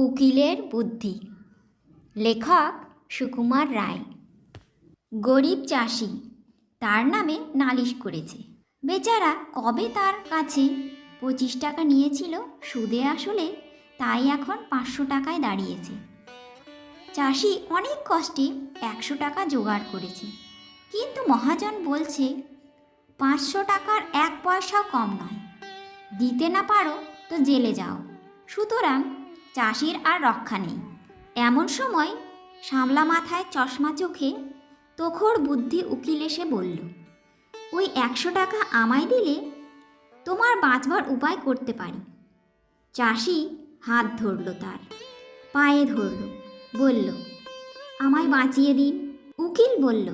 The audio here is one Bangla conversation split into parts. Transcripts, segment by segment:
উকিলের বুদ্ধি। লেখক সুকুমার রায়। গরিব চাষি, তার নামে নালিশ করেছে। বেচারা কবে তার কাছে পঁচিশ টাকা নিয়েছিল সুদে আসলে তাই এখন পাঁচশো টাকায় দাঁড়িয়েছে। চাষি অনেক কষ্টে একশো টাকা জোগাড় করেছে। কিন্তু মহাজন বলছে, পাঁচশো টাকার এক পয়সাও কম নয়। দিতে না পারো তো জেলে যাও। সুতরাং চাষির আর রক্ষা নেই। এমন সময় সামলা মাথায় চশমা চোখে তোখর বুদ্ধি উকিল এসে বলল, ওই একশো টাকা আমায় দিলে তোমার বাঁচবার উপায় করতে পারি। চাষি হাত ধরল তার, পায়ে ধরল, বলল, আমায় বাঁচিয়ে দিন। উকিল বলল,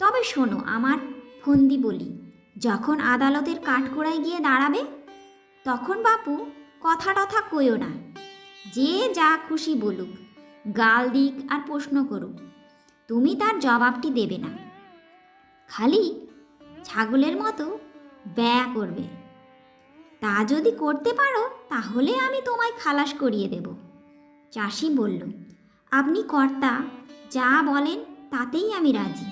তবে শোনো, আমার ফন্দি বলি, যখন আদালতের কাঠগোড়ায় গিয়ে দাঁড়াবে, তখন বাপু কথা টথা কইও না। যে যা খুশি বলুক, গাল দিক আর প্রশ্ন করুক, তুমি তার জবাবটি দেবে না। খালি ছাগলের মতো ব্যয়া করবে। তা যদি করতে পারো, তাহলে আমি তোমায় খালাস করিয়ে দেব। চাষি বলল, আপনি কর্তা, যা বলেন তাতেই আমি রাজি।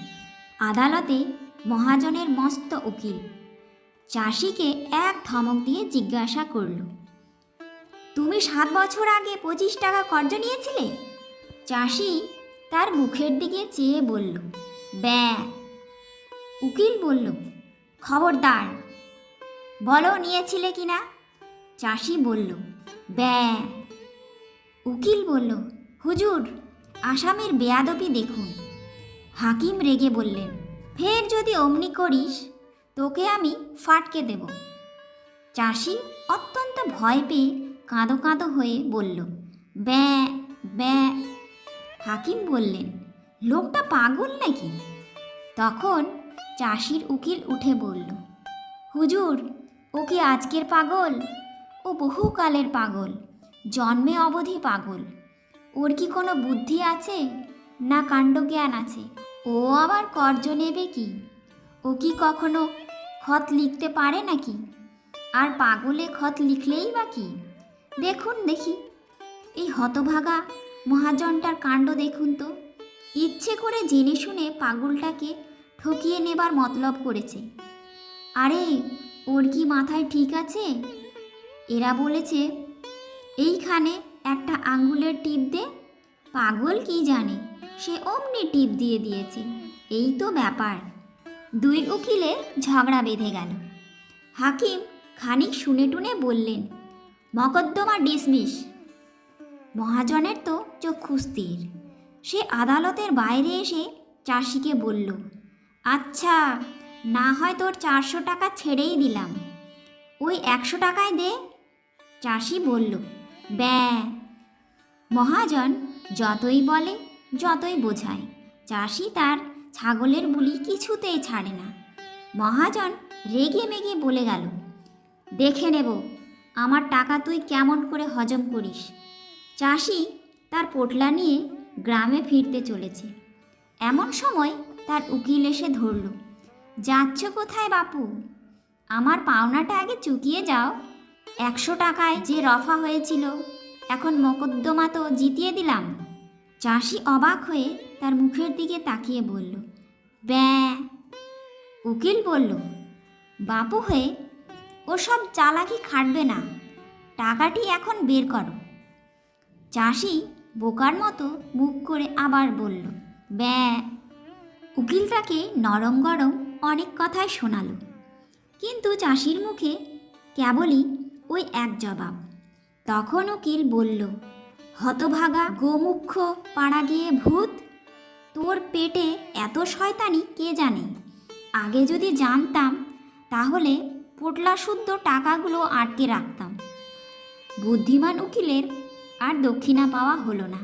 আদালতে মহাজনের মস্ত উকিল। চাষিকে এক ধমক দিয়ে জিজ্ঞাসা করল তুমি সাত বছর আগে পঁচিশ টাকা কর্জ নিয়েছিলে? চাষি তার মুখের দিকে চেয়ে বলল, ব্যা। উকিল বলল, খবরদার। বলো নিয়েছিলে কি না? চাষি বলল, ব্যা। উকিল বলল, হুজুর, আসামের বেয়াদপি দেখুন। হাকিম রেগে বললেন, ফের যদি অমনি করিস, তোকে আমি ফাটকে দেব। চাষি অত্যন্ত ভয় পেয়ে কাঁদো কাঁদো হয়ে বলল, ব্যা ব্যা। হাকিম বললেন, লোকটা পাগল নাকি? তখন চাষির উকিল উঠে বলল, হুজুর, ও কি আজকের পাগল? ও বহুকালের পাগল, জন্মে অবধি পাগল। ওর কি কোনো বুদ্ধি আছে না কাণ্ডজ্ঞান আছে? ও আবার কর্জ নেবে কি? ও কি কখনো খত লিখতে পারে নাকি? আর পাগলে খত লিখলেই বা কি? দেখুন দেখি। এই হতভাগা মহাজনটার কাণ্ড দেখুন তো। ইচ্ছে করে জেনে শুনে পাগলটাকে ঠকিয়ে নেবার মতলব করেছে। আরে, ওর কি মাথায় ঠিক আছে? এরা বলেছে, এইখানে একটা আঙ্গুলের টিপ দে। পাগল কি জানে? সে অমনি টিপ দিয়ে দিয়েছে। এই তো ব্যাপার। দুই উকিলে ঝগড়া বেঁধে গেল। হাকিম খানিক শুনে টুনে বললেন মকদ্দমা ডিসমিস। মহাজনের তো চক্ষু স্থির সে আদালতের বাইরে এসে চাষিকে বলল আচ্ছা না হয় তোর চারশো টাকা ছেড়েই দিলাম। ওই একশো টাকায় দে। চাষি বলল ব্যা মহাজন যতই বলে, যতই বোঝায়, চাষি তার ছাগলের বুলি কিছুতেই ছাড়ে না। মহাজন রেগে মেগে বলে গেল, দেখে নেব। আমার টাকা তুই কেমন করে হজম করিস? চাষি তার পোটলা নিয়ে গ্রামে ফিরতে চলেছে। এমন সময় তার উকিল এসে ধরল, যাচ্ছ কোথায় বাপু? আমার পাওনাটা আগে চুকিয়ে যাও। একশো টাকায় যে রফা হয়েছিল, এখন মকদ্দমা তো জিতিয়ে দিলাম। চাষি অবাক হয়ে তার মুখের দিকে তাকিয়ে বলল, ব্যা উকিল বলল, বাপু হয়ে ওসব চালাকি খাটবে না। টাকাটি এখন বের করো। চাষি বোকার মতো মুখ করে আবার বলল, ব্যা উকিল তাকে নরম গরম অনেক কথাই শোনালো। কিন্তু চাষির মুখে কেবলই ওই এক জবাব। তখন উকিল বলল, হতভাগা গোমুখ্য পাড়া গিয়ে ভূত, তোর পেটে এত শয়তানি কে জানে? আগে যদি জানতাম, তাহলে পোটলা শুদ্ধ টাকাগুলো আটকে রাখতাম। বুদ্ধিমান উকিলের আর দক্ষিণা পাওয়া হলো না।